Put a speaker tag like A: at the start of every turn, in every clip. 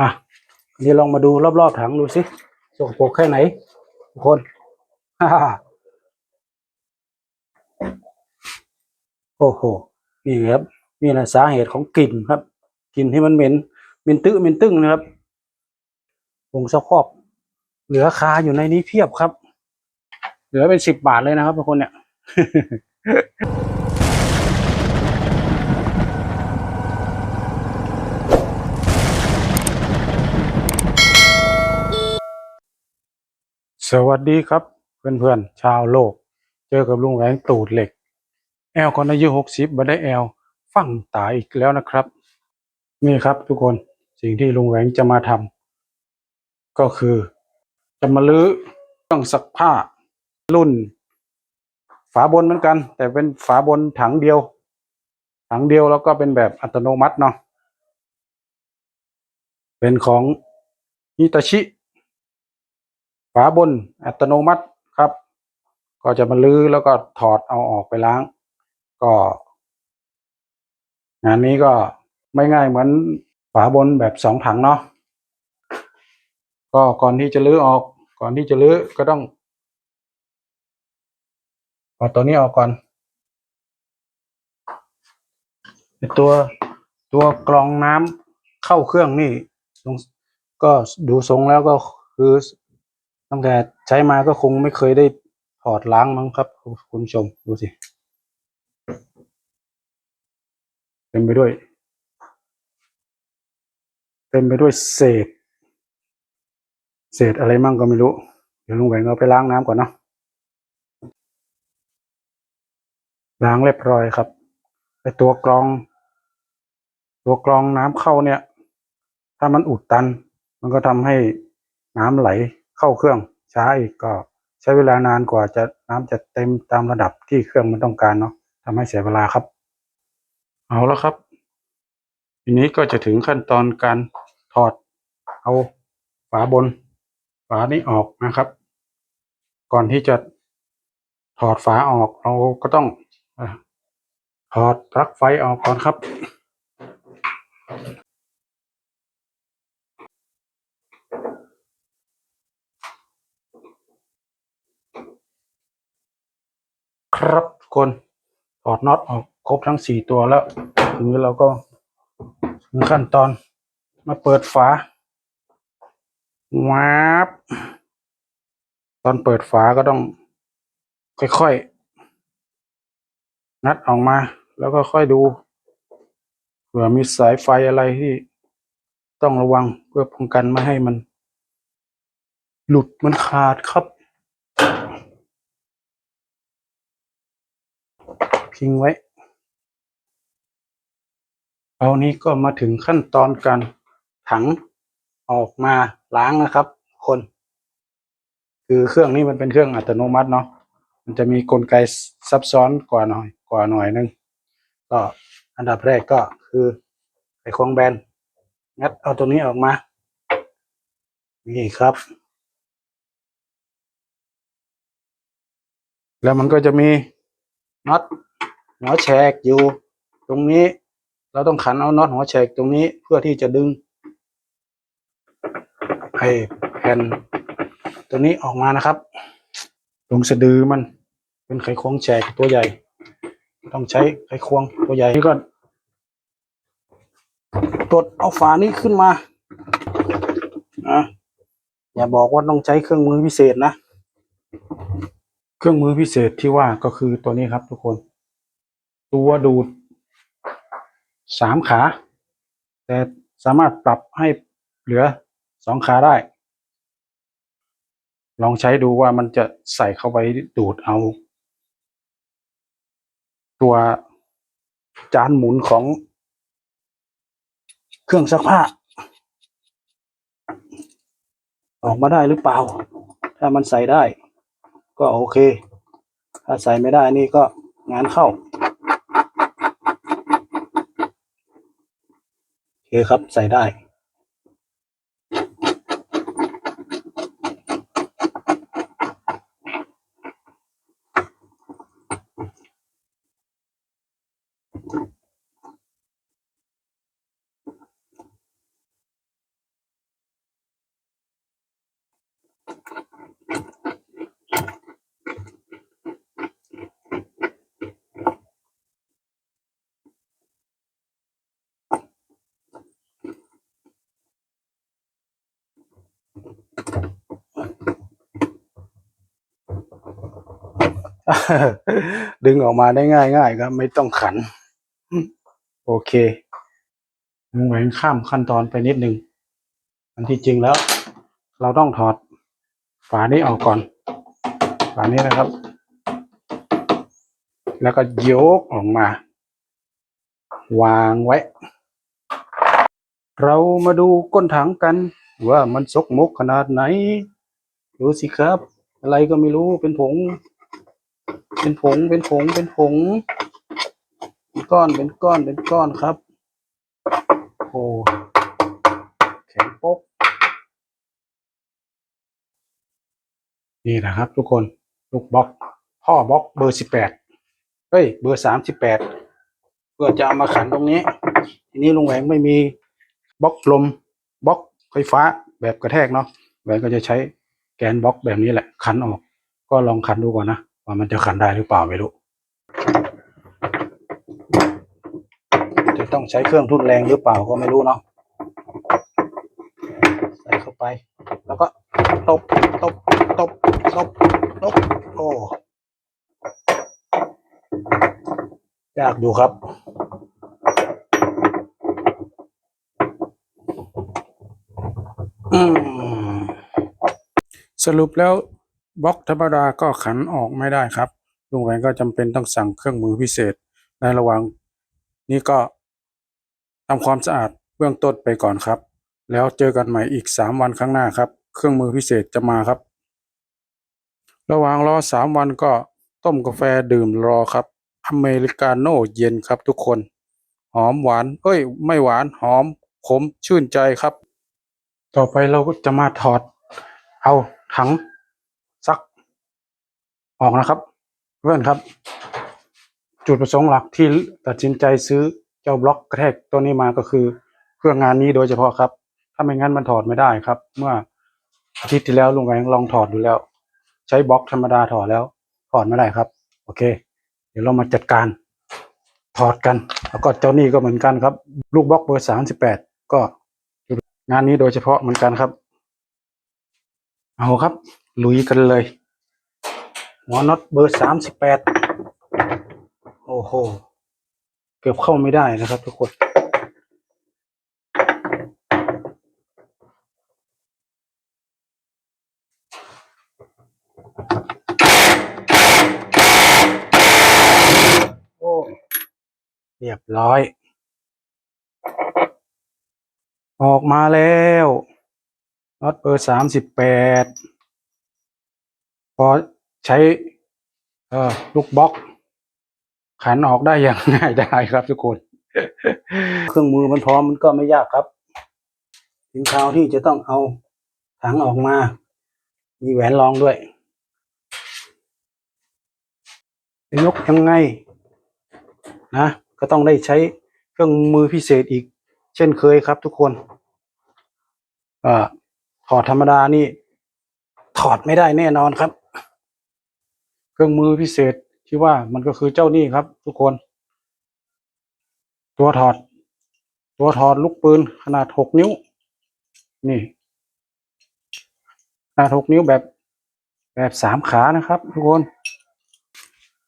A: อะเดี๋ยวลองมาดูรอบๆถังดูสิสกปรกแค่ไหนทุกคนโอ้โหนี่ครับนี่แหละสาเหตุของกลิ่นครับกลิ่นที่มันเหม็นเหม็นตื้อเหม็นตึ้งนะครับผงซักฟอกเหลือคาอยู่ในนี้เพียบครับ เหลือเป็นสิบบาทเลยนะครับทุกคนเนี่ย สวัสดีครับเพื่อนๆชาวโลก เจอกับลุงแหวงตูดเหล็ก แอลคนอายุหกสิบมาได้แอลฟังตายอีกแล้วนะครับ นี่ครับทุกคนสิ่งที่ลุงแหวงจะมาทำก็คือ จะมาลื้อเครื่องซักผ้ารุ่น ฝาบนเหมือนกัน แต่เป็นฝาบนถังเดียว ถังเดียวแล้วก็เป็นแบบอัตโนมัติเนาะเป็นของฮิตาชิ ฝาบนอัตโนมัติครับ ก็จะมาลื้อแล้วก็ถอดเอาออกไปล้าง ก็ งานนี้ก็ไม่ง่ายเหมือนฝาบนแบบสองถังเนาะก็ก่อนที่จะลื้อออก ก่อนที่จะลื้อก็ต้องเอาตัวนี้ออกก่อนตัวตัวกรองน้ำเข้าเครื่องนี่ก็ดูทรงแล้วก็คือ ตั้งแต่ใช้มาก็คงไม่เคยได้ถอดล้างมั้งครับ คุณผู้ชมดูสิเต็มไปด้วย เต็มไปด้วยเศษ เศษอะไรมั่งก็ไม่รู้ เดี๋ยวลุงแหวงเอาไปล้างน้ำก่อนเนาะล้างเรียบร้อยครับไอตัวกรอง ตัวกรองน้ำเข้าเนี่ย ถ้ามันอุดตัน มันก็ทำให้น้ำไหล เข้าเครื่องช้าอีกก็ใช้เวลานานกว่าจะน้ำจะเต็มตามระดับที่เครื่องมันต้องการเนาะทำให้เสียเวลาครับ เอาแล้วครับ ทีนี้ก็จะถึงขั้นตอนการถอดเอาฝาบน ฝานี้ออกนะครับ ก่อนที่จะถอดฝาออกเราก็ต้องถอดปลั๊กไฟออกก่อนครับ ครับทุกคนถอดน็อตออกครบทั้งสี่ตัวแล้วทีนี้เราก็ถึงขั้นตอนมาเปิดฝาวาบตอนเปิดฝาก็ต้องค่อยๆงัดออกมา แล้วก็ค่อยดูเผื่อมีสายไฟอะไรที่ต้องระวังเพื่อป้องกันไม่ให้มัน หลุดมันขาดครับ พิงไว้ เอานี้ก็มาถึงขั้นตอนการถังออกมาล้างนะครับ คน คือเครื่องนี้มันเป็นเครื่องอัตโนมัติเนาะมันจะมีกลไกซับซ้อนกว่าหน่อยกว่าหน่อยนึงก็อันดับแรกก็คือไขควงแบนงัดเอาตัวนี้ออกมานี่ครับ แล้วมันก็จะมีน็อต หัวแฉกอยู่ ตรงนี้ เราต้องขันเอาน็อตหัวแฉกตรงนี้เพื่อที่จะดึงให้แผ่นตัวนี้ออกมานะครับ ตรงสะดือมันเป็นไขควงแฉกตัวใหญ่ ต้องใช้ไขควงตัวใหญ่นี่ก็ตดเอาฝานี้ขึ้นมาอะอย่าบอกว่าต้องใช้เครื่องมือพิเศษนะ เครื่องมือพิเศษที่ว่าก็คือตัวนี้ครับทุกคน ตัวดูดสามขา แต่สามารถปรับให้เหลือสองขาได้ ลองใช้ดูว่ามันจะใส่เข้าไปดูดเอา ตัวจานหมุนของเครื่องซักผ้า ออกมาได้หรือเปล่า ถ้ามันใส่ได้ ก็โอเค ถ้าใส่ไม่ได้นี่ก็งานเข้า เคครับ ใส่ได้ ดึงออกมาได้ง่ายง่ายๆครับ ไม่ต้องขัน โอเคลุงแหวงข้ามขั้นตอนไปนิดนึง อันที่จริงแล้ว เราต้องถอดฝานี้ออกก่อน ฝานี้นะครับ แล้วก็ยกออกมา วางไว้ เรามาดูก้นถังกัน ว่ามันซกมกขนาดไหน ดูสิครับ อะไรก็ไม่รู้เป็นผง เป็นผง เป็นผง เป็นผง เป็นก้อน เป็นก้อน เป็นก้อนครับ โอ้แข็งปก นี่นะครับ ทุกคน ลูกบล็อก พ่อบล็อกเบอร์สิบแปดเฮ้ย เบอร์สามสิบแปด เพื่อจะเอามาขันตรงนี้ ทีนี้ลุงแหวงไม่มีบล็อกลมบล็อกไฟฟ้าแบบกระแทกเนาะแหวงก็จะใช้แกนบล็อกแบบนี้แหละ ขันออก ก็ลองขันดูก่อนนะ ว่ามันจะขันได้หรือเปล่าไม่รู้จะต้องใช้เครื่องทุนแรงหรือเปล่าก็ไม่รู้เนาะใส่เข้าไป แล้วก็ตบตบตบตบตบโอ้ยากอยู่ครับสรุปแล้ว บล็อกธรรมดาก็ขันออกไม่ได้ครับลุงแหวนก็จำเป็นต้องสั่งเครื่องมือพิเศษ ในระหว่างนี้ก็ทำความสะอาดเบื้องต้นไปก่อนครับ แล้วเจอกันใหม่อีกสามวันข้างหน้าครับ เครื่องมือพิเศษจะมาครับ ระหว่างรอสามวันก็ต้มกาแฟดื่มรอครับ อเมริกาโน่เย็นครับทุกคน หอมหวาน เอ้ย ไม่หวานหอมขมชื่นใจครับ ต่อไปเราก็จะมาถอด เอาถัง ออกนะครับ เพื่อนครับ จุดประสงค์หลักที่ตัดสินใจซื้อเจ้าบล็อกกระแทกตัวนี้มาก็คือเพื่องานนี้โดยเฉพาะครับ ถ้าไม่งั้นมันถอดไม่ได้ครับ เมื่ออาทิตย์ที่แล้วลุงแหวงลองถอดดูแล้ว ใช้บล็อกธรรมดาถอดแล้วถอดไม่ได้ครับ โอเค เดี๋ยวเรามาจัดการถอดกัน แล้วก็เจ้านี่ก็เหมือนกันครับ ลูกบล็อกเบอร์สามสิบแปดก็งานนี้โดยเฉพาะเหมือนกันครับ เอาครับ ลุยกันเลย หัวน็อตเบอร์สามสิบแปดโอ้โห เกือบเข้าไม่ได้นะครับทุกคนโอ้เรียบร้อย ออกมาแล้วน็อตเบอร์สามสิบแปดพอ ใช้เออลูกบล็อกขันออกได้อย่างง่ายได้ครับทุกคน เครื่องมือมันพร้อมมันก็ไม่ยากครับ ถึงคราวที่จะต้องเอาถังออกมา มีแหวนรองด้วยจะยกยังไงนะก็ต้องได้ใช้เครื่องมือพิเศษอีก เช่นเคยครับทุกคนอ่าถอดธรรมดานี่ ถอดไม่ได้แน่นอนครับ เครื่องมือพิเศษที่ว่ามันก็คือเจ้านี่ครับ ทุกคน ตัวถอด ตัวถอดลูกปืนขนาดหกนิ้ว นี่ขนาดหกนิ้วแบบแบบสามขานะครับ ทุกคน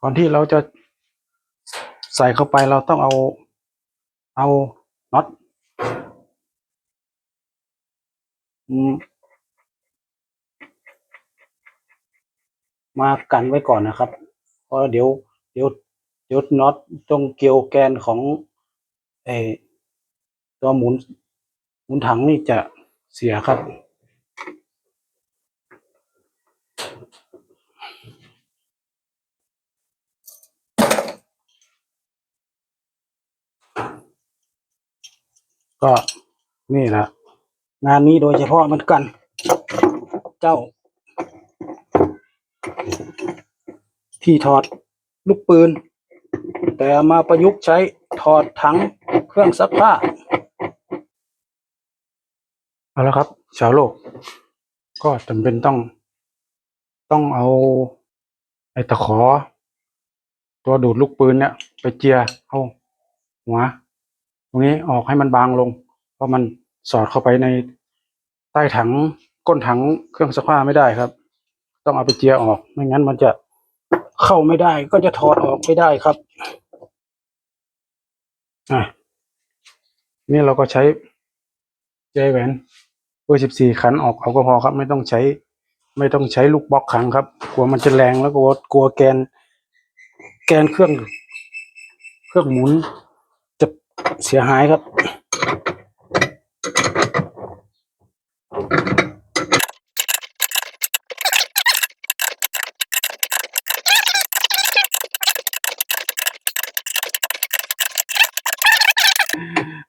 A: ก่อนที่เราจะใส่เข้าไปเราต้องเอาเอาน็อต มากันไว้ก่อนนะครับ เพราะเดี๋ยวเดี๋ยวเดี๋ยวน็อตตรงเกลียวแกนของไอตัวหมุนหมุนถังนี่จะเสียครับ ก็นี่แหละงานนี้โดยเฉพาะเหมือนกัน เจ้า ที่ถอดลูกปืน แต่มาประยุกต์ใช้ถอดถังเครื่องซักผ้า เอาละครับ ชาวโลก ก็จำเป็นต้อง ต้องเอา ไอ้ตะขอ ตัวดูดลูกปืนเนี่ย ไปเจียเข้าหัวตรงนี้ออกให้มันบางลง เพราะมันสอดเข้าไปในใต้ถังก้นถังเครื่องซักผ้าไม่ได้ครับ ต้องเอาไปเจียออก ไม่งั้นมันจะ เข้าไม่ได้ก็จะถอดออกไม่ได้ครับอะนี่เราก็ใช้ใจแหวนเบอร์สิบสี่ขันออกเอาก็พอครับ ไม่ต้องใช้ ไม่ต้องใช้ลูกบล็อกขังครับ กลัวมันจะแรงแล้วกลัวกลัวแกน แกนเครื่อง เครื่องหมุนจะเสียหายครับ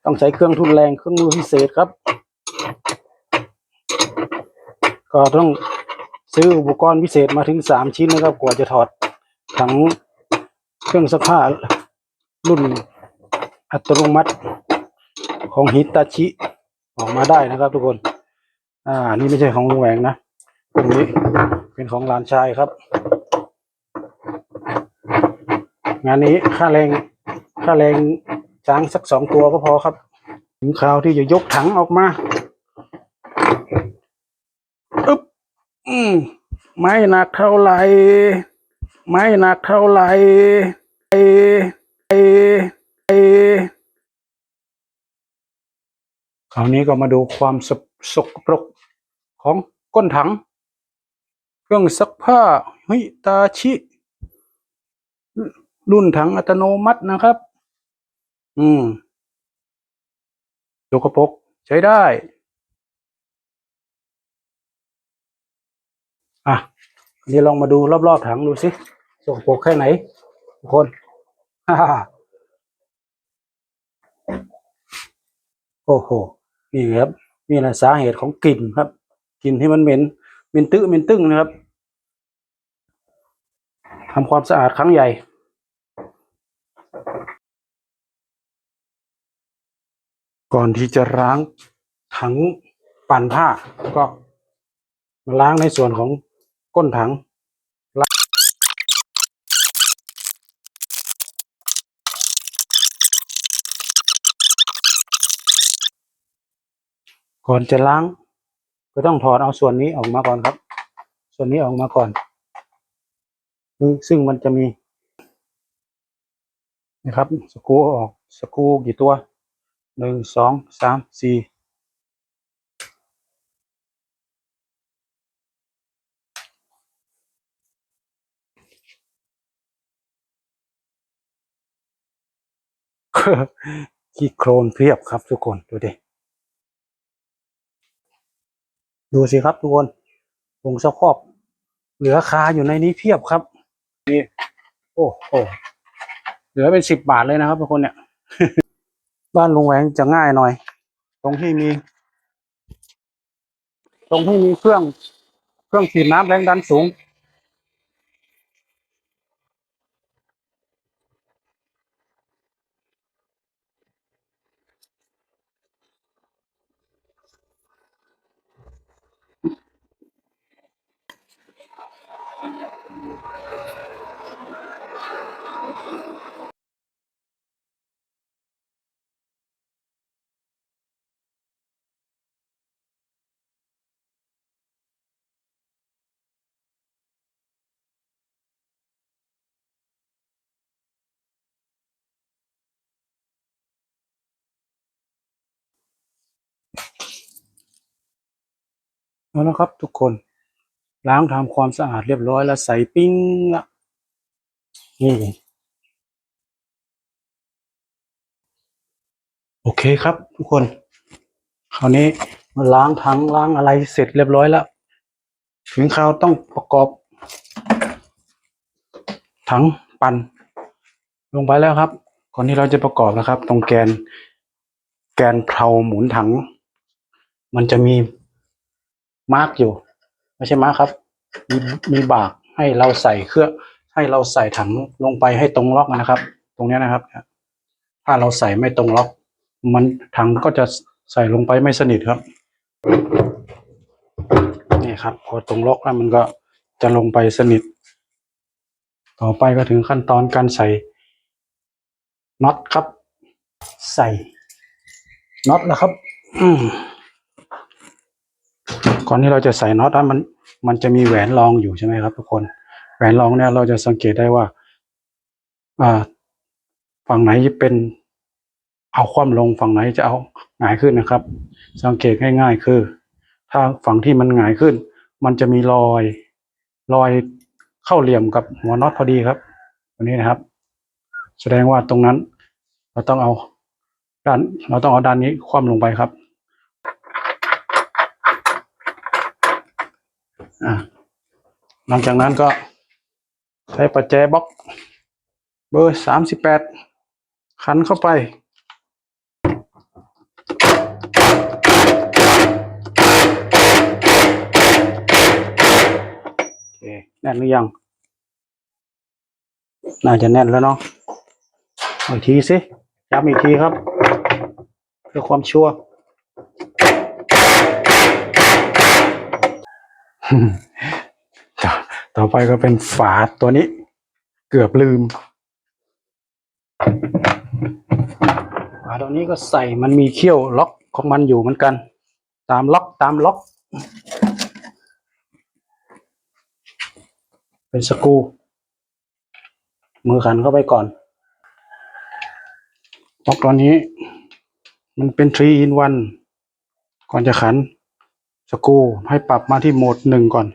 A: ต้องใช้เครื่องทุนแรงเครื่องมือพิเศษครับ ก็ต้องซื้ออุปกรณ์พิเศษมาถึงสามชิ้นนะครับ กว่าจะถอดถังเครื่องซักผ้ารุ่นอัตโนมัติของฮิตาชิออกมาได้นะครับทุกคน อ่า นี่ไม่ใช่ของลุงแหวงนะตรงนี้เป็นของหลานชายครับ งานนี้ค่าแรงค่าแรง ช้างสักสองตัวก็พอครับ ถึงคราวที่จะยกถังออกมาอึ๊บอืมไม่หนักเท่าไหร่ไม่หนักเท่าไหร่เอเอเอคราวนี้ก็มาดูความสสกปรกของก้นถัง เครื่องซักผ้าเฮิตาชิ รุ่นถังอัตโนมัตินะครับ อืมยกกระปกใช้ได้ อะนนี้ลองมาดูรอบๆถังดูสิสกปรกแค่ไหน ทุกคนฮ่าโอ้โห นี่ครับ นี่แหละสาเหตุของกลิ่นครับ กลิ่นที่มันเหม็นเหม็นตื้อเหม็นตึ้งนะครับทำความสะอาดครั้งใหญ่ ก่อนที่จะล้างถังปั่นผ้าก็มาล้างในส่วนของก้นถังก่อนจะล้าง ก็ต้องถอดเอาส่วนนี้ออกมาก่อนครับ ส่วนนี้ออกมาก่อน ซึ่งซึ่งมันจะมีนะครับ สกูออก สกูกี่ตัว หนึ่งสองสามสี่ขี้โครนเพียบครับทุกคนดูดิดูสิครับทุกคนผงซักฟอกเหลือคาอยู่ในนี้เพียบครับนี่โอ้โหเหลือเป็นสิบบาทเลยนะครับทุกคนเนี่ย บ้านลุงแหวงจะง่ายหน่อย ตรงที่มี ตรงที่มีเครื่อง เครื่องฉีดน้ำแรงดันสูง แล้วนะครับทุกคนล้างทำความสะอาดเรียบร้อยแล้วใส่ปิ้งละนี่โอเคครับ ทุกคน คราวนี้มาล้างถังล้างอะไรเสร็จเรียบร้อยแล้ว ถึงคราวต้องประกอบ ถังปั่นลงไปแล้วครับ ก่อนที่เราจะประกอบนะครับ ตรงแกน แกนเพลาหมุนถัง มันจะมี มาร์กอยู่ ไม่ใช่มาร์กครับ มีมีบากให้เราใส่เครื่องให้เราใส่ถังลงไปให้ตรงล็อกนะครับ ตรงนี้นะครับถ้าเราใส่ไม่ตรงล็อก มันถังก็จะใส่ลงไปไม่สนิทครับนี่ครับ พอตรงล็อกแล้วมันก็จะลงไปสนิท ต่อไปก็ถึงขั้นตอนการใส่น็อตครับ ใส่น็อตแล้วครับ อืม อนที่เราจะใส่น็อตมันมันจะมีแหวนรองอยู่ใช่ไหมครับ ทุกคน แหวนรองเนี่ยเราจะสังเกตได้ว่า อ่า ฝั่งไหนเป็นเอาคว่ำลงฝั่งไหนจะเอาหงายขึ้นนะครับ สังเกตง่าย ๆ คือ ถ้าฝั่งที่มันหงายขึ้น มันจะมีรอยรอยเข้าเหลี่ยมกับหัวน็อตพอดีครับตัวนี้นะครับ แสดงว่าตรงนั้น เราต้องเอาด้านเราต้องเอาด้านนี้คว่ำลงไปครับ อ่าหลังจากนั้นก็ใช้ประแจบล็อก เบอร์สามสิบแปดขันเข้าไป โอเค แน่นหรือยัง น่าจะแน่นแล้วเนาะอาอีกทีสิย้ำอีกทีครับ เพื่อความชัวร์ ต่อต่อไปก็เป็นฝาตัวนี้ เกือบลืมฝาตัวนี้ก็ใส่มันมีเขี้ยวล็อกของมันอยู่เหมือนกัน ตามล็อกตามล็อก เป็นสกูมือขันเข้าไปก่อนล็อกตัวนี้ มันเป็น3 in 1ก่อนจะขัน สกูให้ปรับมาที่โหมดหนึ่งก่อน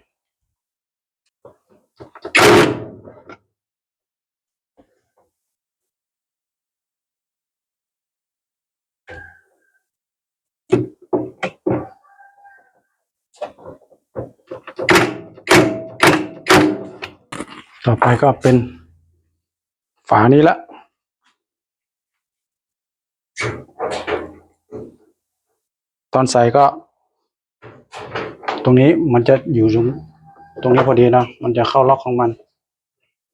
A: ต่อไปก็เป็นฝานี้ละตอนใส่ก็ ตรงนี้มันจะอยู่ตรงตรงนี้พอดีนะมันจะเข้าล็อกของมัน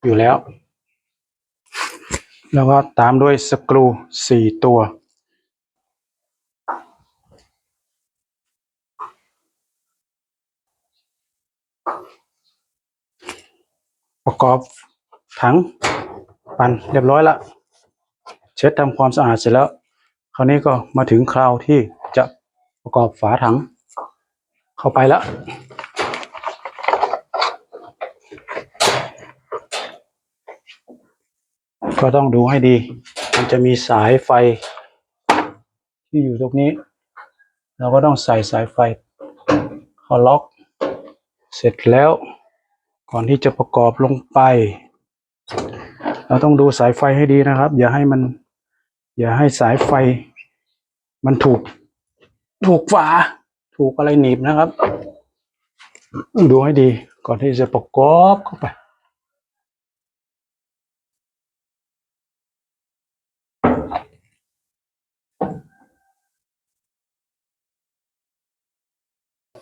A: อยู่แล้ว แล้วก็ตามด้วยสกรูสี่ตัว ประกอบถังปั่นเรียบร้อยละเช็ดทำความสะอาดเสร็จแล้ว คราวนี้ก็มาถึงคราวที่จะประกอบฝาถัง เข้าไปแล้ว ก็ต้องดูให้ดี มันจะมีสายไฟ ที่อยู่ตรงนี้ เราก็ต้องใส่สายไฟเข้าล็อก เสร็จแล้ว ก่อนที่จะประกอบลงไป เราต้องดูสายไฟให้ดีนะครับ อย่าให้มัน อย่าให้สายไฟ มันถูก ถูกฝา ถูกอะไรหนีบนะครับ ดูให้ดีก่อนที่จะประกอบเข้าไป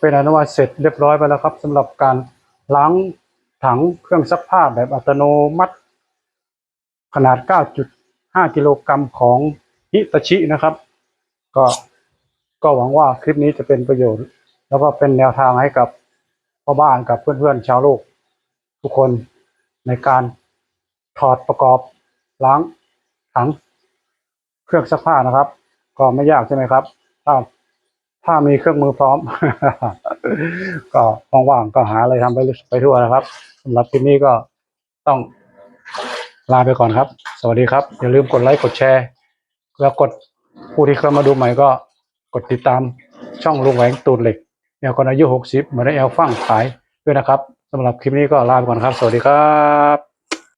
A: เป็นอนุวัตเสร็จเรียบร้อยไปแล้วครับสำหรับการล้างถังเครื่องซักผ้าแบบอัตโนมัติ ขนาด 9.5 กิโลกรัมของฮิตาชินะครับ ก็ ก็หวังว่าคลิปนี้จะเป็นประโยชน์ แล้วก็เป็นแนวทางให้กับพ่อบ้านกับเพื่อนๆชาวโลก ทุกคนในการถอดประกอบล้างถังเครื่องซักผ้านะครับ ก็ไม่ยากใช่ไหมครับ ถ้าถ้ามีเครื่องมือพร้อม ก็ว่างๆก็หาอะไรทำไปไปทั่วนะครับสำหรับคลิปนี้ก็ต้องลาไปก่อนครับ สวัสดีครับ อย่าลืมกดไลค์กดแชร์ แล้วกดผู้ที่เข้ามาดูใหม่ก็ กดติดตามช่องลุงแหวงตูดเหล็กแอลคนอายุหกสิบเหมือนแอลฟั่งขายด้วยนะครับสำหรับคลิปนี้ก็ลาไปก่อนครับ สวัสดีครับ